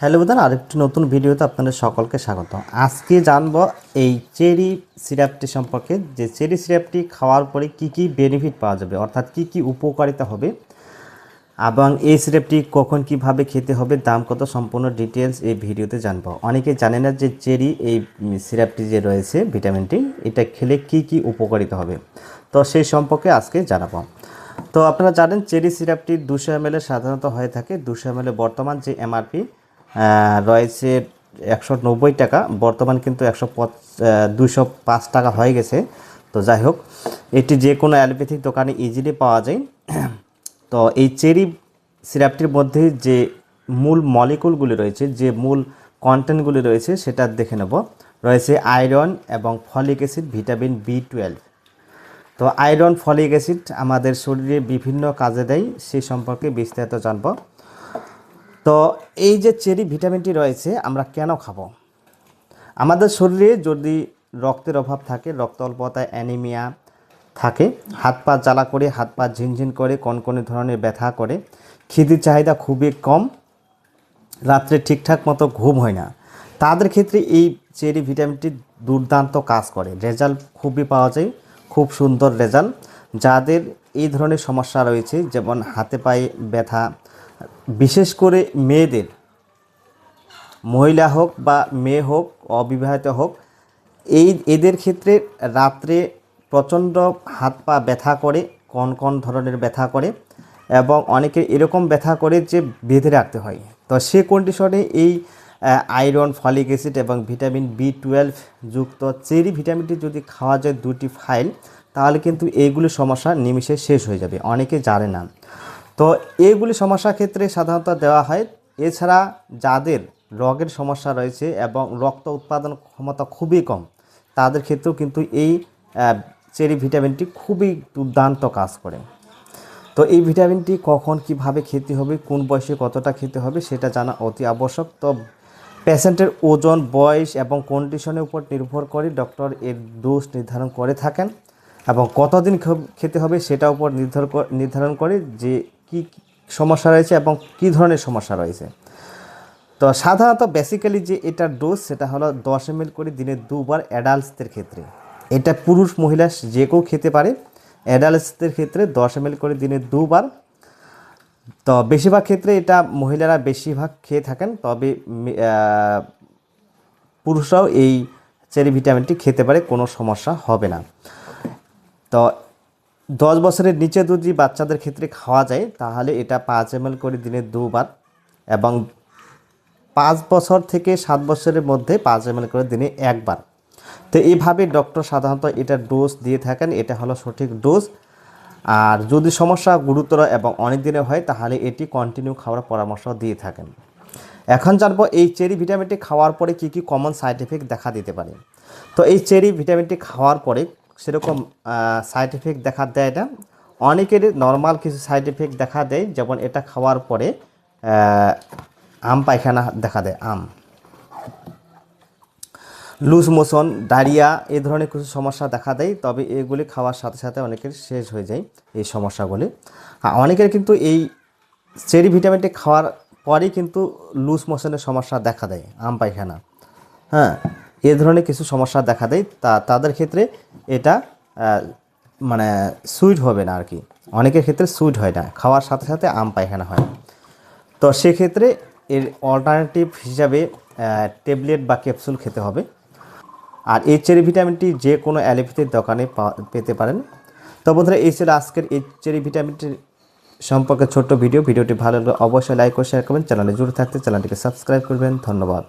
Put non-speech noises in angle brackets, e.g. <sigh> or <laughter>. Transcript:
Hello বন্ধুরা, আরেকটি নতুন ভিডিওতে আপনাদের সকলকে স্বাগত। আজকে জানব এই চেরি সিরাপটি সম্পর্কে, যে চেরি সিরাপটি খাওয়ার পরে কি কি বেনিফিট পাওয়া যাবে, অর্থাৎ কি কি উপকারিতা হবে, এবং এই সিরাপটি কখন কীভাবে খেতে হবে, দাম কত, সম্পূর্ণ ডিটেলস এই ভিডিওতে জানব। অনেকে জানে না যে চেরি এই সিরাপটি যে রয়েছে ভিটামিনটি এটা খেলে কি কি উপকারিতা হবে। তো সেই সম্পর্কে আজকে জানাব। তো আপনারা জানেন, চেরি সিরাপটি দুশো এম সাধারণত হয়ে থাকে, দুশো এম বর্তমান যে এমআরপি রয়েছে একশো নব্বই টাকা। বর্তমান কিন্তু একশো দুশো পাঁচ টাকা হয়ে গেছে। তো যাই হোক, এটি যে কোনো অ্যালোপ্যাথিক দোকানে ইজিলি পাওয়া যায়। <clears throat> তো এই চেরি সিরাপটির মধ্যে যে মূল মলিকুলগুলি রয়েছে, যে মূল কন্টেন্টগুলি রয়েছে, সেটা দেখে নেব। রয়েছে আয়রন এবং folic acid vitamin B twelve তো আয়রন ফলিক অ্যাসিড আমাদের শরীরে বিভিন্ন কাজে দেয়, সে সম্পর্কে বিস্তারিত জানব। তো এই যে চেরি ভিটামিনটি রয়েছে, আমরা কেন খাব? আমাদের শরীরে যদি রক্তের অভাব থাকে, রক্ত অল্পতায় অ্যানিমিয়া থাকে, হাত পা জ্বালা করে, হাত পা ঝিনঝিন করে, কনকনে ধরনের ব্যথা করে খিদির চাহিদা খুবই কম, রাত্রে ঠিকঠাক মতো ঘুম হয় না, তাদের ক্ষেত্রে এই চেরি ভিটামিনটি দুর্দান্ত কাজ করে। রেজাল্ট খুবই পাওয়া যায়, খুব সুন্দর রেজাল্ট। যাদের এই ধরনের সমস্যা রয়েছে, যেমন হাতে পায়ে ব্যথা বিশেষ করে মেয়েদের, মহিলা হোক বা মেয়ে হোক, অবিবাহিত হোক, এই এদের ক্ষেত্রে রাত্রে প্রচণ্ড হাত পা ব্যথা করে কোন কোন ধরনের ব্যথা করে এবং অনেকে এরকম ব্যথা করে যে বেঁধে রাখতে হয়। তো সে কন্ডিশনে এই আয়রন ফলিক অ্যাসিড এবং ভিটামিন বি টুয়েলভ যুক্ত চেরি ভিটামিনটি যদি খাওয়া যায় দুটি ফাইল তাহলে কিন্তু এইগুলি সমস্যা নিমিষে শেষ হয়ে যাবে। অনেকে জানে না। তো এইগুলি সমস্যার ক্ষেত্রে সাধারণত দেওয়া হয়। এছাড়া যাদের রগের সমস্যা রয়েছে এবং রক্ত উৎপাদন ক্ষমতা খুবই কম, তাদের ক্ষেত্রেও কিন্তু এই চেরি ভিটামিনটি খুবই দুর্দান্ত কাজ করে। তো এই ভিটামিনটি কখন কীভাবে খেতে হবে, কোন বয়সে কতটা খেতে হবে সেটা জানা অতি আবশ্যক। তো পেশেন্টের ওজন, বয়স এবং কন্ডিশনের উপর নির্ভর করে ডক্টর এর ডোজ নির্ধারণ করে থাকেন এবং কতদিন খেতে হবে সেটার উপর নির্ধার নির্ধারণ করে যে কি সমস্যা রয়েছে এবং কি ধরনের সমস্যা রয়েছে? তো সাধারণত বেসিক্যালি যে এটার ডোজ সেটা হলো দশ এম করে দিনে দুবার অ্যাডাল্টসদের ক্ষেত্রে। এটা পুরুষ মহিলা যে কেউ খেতে পারে অ্যাডাল্টসদের ক্ষেত্রে দশ এম করে দিনে দুবার। তো বেশিরভাগ ক্ষেত্রে এটা মহিলারা বেশিরভাগ খেয়ে থাকেন, তবে পুরুষরাও এই চেরি ভিটামিনটি খেতে পারে, কোনো সমস্যা হবে না। তো দশ বছরের নিচে যদি বাচ্চাদের ক্ষেত্রে খাওয়া যায়, তাহলে এটা পাঁচ এম করে দিনে দুবার এবং পাঁচ বছর থেকে সাত বছরের মধ্যে পাঁচ এম করে দিনে একবার। তো এইভাবে ডক্টর সাধারণত এটা ডোজ দিয়ে থাকেন, এটা হলো সঠিক ডোজ। আর যদি সমস্যা গুরুতর এবং অনেক দিনে হয়, তাহলে এটি কন্টিনিউ খাওয়ার পরামর্শ দিয়ে থাকেন। এখন জানব এই চেরি ভিটামিনটি খাওয়ার পরে কী কী কমন সাইড এফেক্ট দেখা দিতে পারে। তো এই চেরি ভিটামিনটি খাওয়ার পরে সেরকম সাইড এফেক্ট দেখা দেয় না। অনেকের নর্মাল কিছু সাইড এফেক্ট দেখা দেয়, যেমন এটা খাওয়ার পরে আম পায়খানা দেখা দেয়, আম। লুজ মোশন ডায়রিয়া এই ধরনের কিছু সমস্যা দেখা দেয়, তবে এগুলি খাওয়ার সাথে সাথে অনেকের শেষ হয়ে যায় এই সমস্যাগুলি। অনেকের কিন্তু এই চেরি ভিটামিনটি খাওয়ার পরেই কিন্তু লুজ মোশনের সমস্যা দেখা দেয়, আম পায়খানা। হ্যাঁ এ ধরনের কিছু সমস্যা দেখা দেয়, তা তাদের ক্ষেত্রে এটা মানে সুইট হবে না আর কি অনেকের ক্ষেত্রে সুইট হয় না, খাওয়ার সাথে সাথে আম পায়খানা হয়। তো সেক্ষেত্রে এর অল্টারনেটিভ হিসাবে ট্যাবলেট বা ক্যাপসুল খেতে হবে। আর এই চেরি ভিটামিনটি যে কোনো অ্যালোপ্যাথির দোকানে পেতে পারেন। তো বন্ধুরা, এই ছিল আজকের এই চেরি ভিটামিনটির সম্পর্কে ছোট্ট ভিডিও। ভিডিওটি ভালো লাগলে অবশ্যই লাইক ও শেয়ার করবেন। চ্যানেলে জুড়ে থাকতে চ্যানেলটিকে সাবস্ক্রাইব করবেন। ধন্যবাদ।